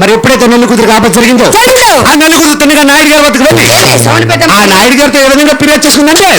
మరి ఎప్పుడైతే నెల్లి కూతురు కాబట్టి జరిగిందో? ఆ నెల్లి కూతురు తిన్నగా నాయుడు గారి వద్దకు వెళ్ళి ఆ నాయుడు గారితో ఏ విధంగా ఫిర్యాదు చేసుకుందంటే? నాయుడు,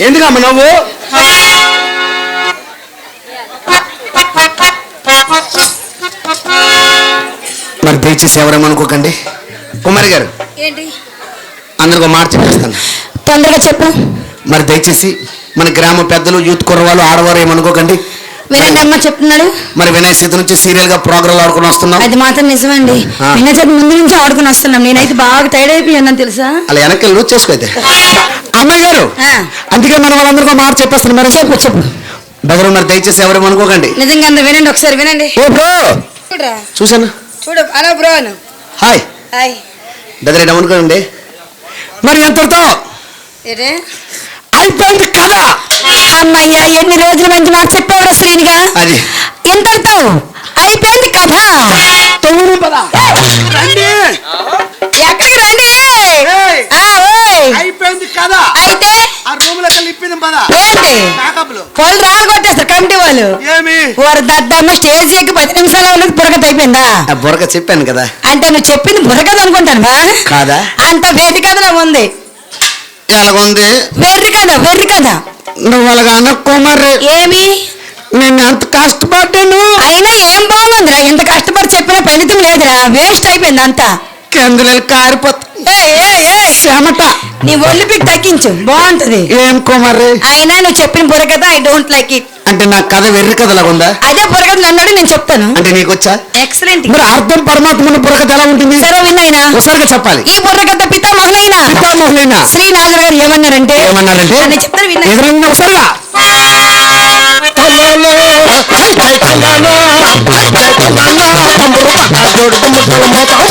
ఎందుకమ్మ నువ్వు? మరి దయచేసి ఎవరేమనుకోకండి కుమారి గారు. ఏంటి? అందరికి ఒక మాట చెప్పేస్తాను. తొందరగా చెప్పు. మరి దయచేసి మన గ్రామ పెద్దలు యూత్ కుర్రవాళ్ళు ఆడవారు ఏమనుకోకండి? వినండి అమ్మ చెప్తున్నాడు. మరి వినయ్ సీత నుంచి సీరియల్గా ప్రోగ్రామ్ ఆడుకుని వస్తున్నాం అది మాత్రం నిజమండి. నిన్న చెప్పి ముందు నుంచి ఆడుకుని వస్తున్నాం. నేనైతే బాగా టైర్డ్ అయిపోయి ఉన్నాను తెలుసా? అలా వెనక్కి లూజ్ చేసుకోఅయితే అమ్మాయి గారు. అందుకే మనం వాళ్ళందరికీ మాట చెప్పేస్తాను మరి చెప్పు చెప్పు. బెదరు మరి దయచేసి ఎవరేమనుకోకండి నిజంగా అందరూ వినండి ఒకసారి వినండి. ఏ బ్రో! చూసాను చూడు అలా బ్రో అను. హాయ్ హాయ్ బెదరు ఏమనుకోండి మరి ఎంతటితో? ఏరే? అయిపోయింది కదా అమ్మయ్యా ఎన్ని రోజుల మంచి మాట అది. ఎంతతో అయిపోయింది కథ. తొమ్మిది పద రండి. ఎక్కడికి రండి. ఆ, ఓయ్. అయిపోయింది కదా అయితే? ఆ రూమ్లో ఇప్పింది పద. ఏంటి? మేకప్లు వాళ్ళు రాళ్ళు కొట్టేస్తారు కమిటీ వాళ్ళు. ఏమి? వారు దద్దమ్మ స్టేజ్ ఎక్కి పది నిమిషాలు ఉన్నది బుర్రకథ అయిపోయిందా? ఆ బుర్రక చెప్పాను కదా. అంటే నువ్వు చెప్పింది బుర్రకథ అనుకుంటాను బా. కాదా? అంత వెర్రి కథలో ఉంది ఎలాగుంది? వెర్రి కథ వెర్రి కథ. నువ్వు అలాగా అనక్కో మరి ఏమి నేను ఎంత కష్టపడ్డాను అయినా ఏం బాగుందిరా ఇంత కష్టపడి ఫలితం లేదురా వేస్ట్ అయిపోయింది అంతా. కిందలు కారిపోతా. చెమట. నీ ఒళ్ళు పిక్ తగ్గించు బాగుంటది. ఏం కుమారి? అయినా నువ్వు చెప్పిన బుర్రకథ ఐ డోంట్ లైక్ ఇట్ అంటే నా కథ వెర్రి కథ ఉందా? అదే బుర్రకథ అన్నాడు నేను చెప్తాను. అంటే నీకొచ్చా? ఎక్సలెంట్ మరి అర్థం పరమాత్మన బుర్రకథ ఎలా ఉంటుంది? సరే విన్నాయినా ఒకసారిగా చెప్పాలి. ఈ బుర్రకథ పితామహులైన? పితామహులైన? శ్రీ నాగర్ గారు ఏమన్నారంటే? ఏమన్నారంటే? చెప్తాను విన్నా ఎదురంగా ఒకసారిగా.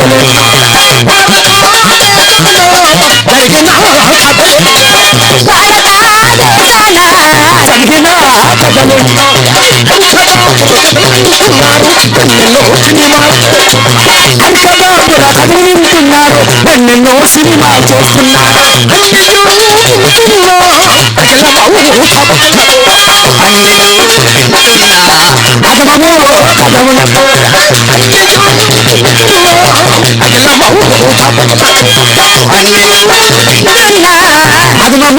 కథలు జరిగిన జరిగిన కథలు వింటున్నారు ఎన్నెన్నో సినిమా చూస్తున్నారు అన్నెన్నో పద్మము పదము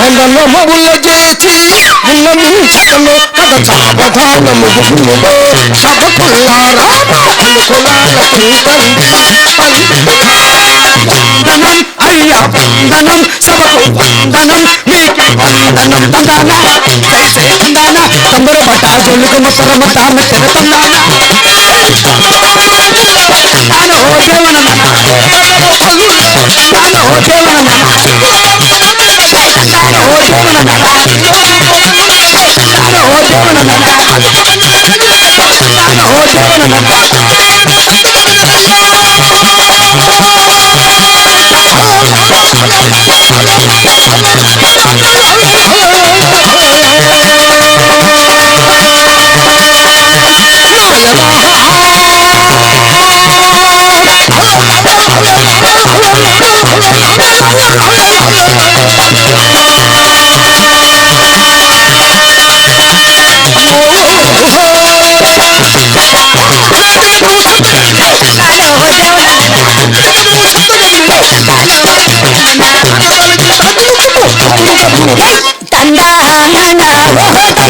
వందనముల చేసి ఉన్నమించను కథ చాపధానము సభకులారా కులాల వందనం అయ్యా వందనం సభకు వందనం మీకు వందనం తందాన జైసే తమ్ముడు మట జొల్లుకు ముసర మట మిత్ర తందాన తాను ఓ దేవన తాను Thank you.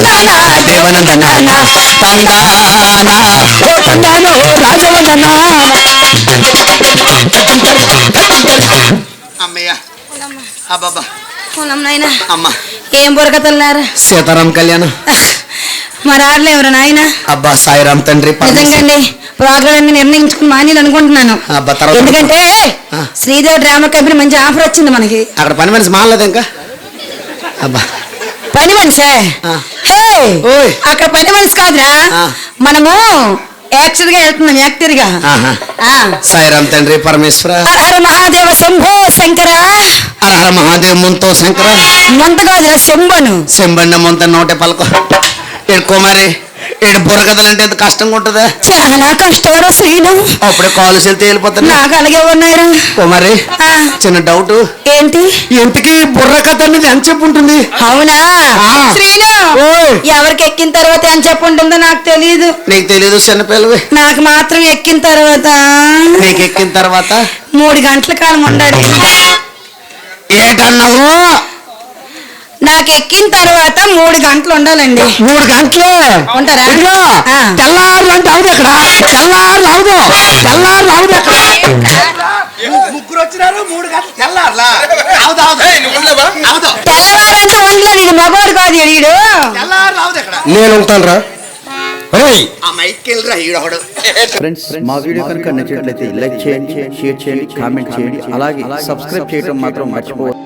దేవనందన తందాన ఓ తందానో రాజవందన. అమ్మయ్య. అబ్బాబా పొలం నాయన. అమ్మ. ఏం బురకతలున్నారు సీతారాం కళ్యాణం. మరి ఆడలేవరు నాయన? అబ్బా సాయిరాం తండ్రి నిజంగండి ప్రోగ్రామ్ నిర్ణయించుకుని మానేలు అనుకుంటున్నాను. అబ్బా, తర్వాత- ఎందుకంటే ఆ. శ్రీదేవి డ్రామా కంపెనీ మంచి ఆఫర్ వచ్చింది మనకి. అక్కడ పని మనిషి మానలేదు ఇంకా? అబ్బా. పని మనిషే. అక్కడ పని మనిషి కాదురా. మనము యాక్టర్గా వెళ్తున్నాం యాక్టర్గా ఆహా. ఆ. సాయిరాం తండ్రి పరమేశ్వర. హర మహాదేవ శంభో శంకర. హర హర మహాదేవ్ ముంతో శంకర. మొంత కాదురా శంభను. సెంబండ ముంత నోటే పలక. కుమారి ఏడు బుర్రకథలంటే ఎంత కష్టంగా ఉంటుందా? చాలా కష్టపడు శ్రీను అప్పుడే కాలు వెళ్ళిపోతాను నాకు అలాగే ఉన్నాయిరా కుమారి ఆ. చిన్న డౌట్. ఏంటి? ఇంతకీ బుర్రకథ అనేది ఎంత చెప్పు ఉంటుంది? అవునా. శ్రీను. ఎవరికి ఎక్కిన తర్వాత ఏం చెప్పుంటుందో నాకు తెలియదు నీకు తెలియదు చిన్నపిల్లవి. నాకు మాత్రం ఎక్కిన తర్వాత. నీకు ఎక్కిన తర్వాత? మూడు గంటల కాలం ఉండాలి. ఏటన్నావు? నాకు ఎక్కిన తర్వాత మూడు గంటలు ఉండాలండి. మూడు గంటలు? ఉంటారా? ఇదిగో. తెల్లారులు అంటే అవుదు ఇక్కడ. తెల్లారులు అవుదు తెల్లారులు అవుదు ఇక్కడ. ముగ్గురు వచ్చినారు మూడు గంటలు తెల్లారులా? అవుదు అవుదు. అవుదు. తెల్లవారంటే ఉండలేదు ఇది మగవాడు కాదు ఈడు. తెల్లారులు అవుదు ఇక్కడ. నేను ఉంటాను రా ఫ్రెండ్స్ మా వీడియో కనుక నచ్చినట్లయితే లైక్ చేయండి షేర్ చేయండి కామెంట్ చేయండి అలాగే సబ్స్క్రైబ్ చేయడం మాత్రం మర్చిపోవద్దు.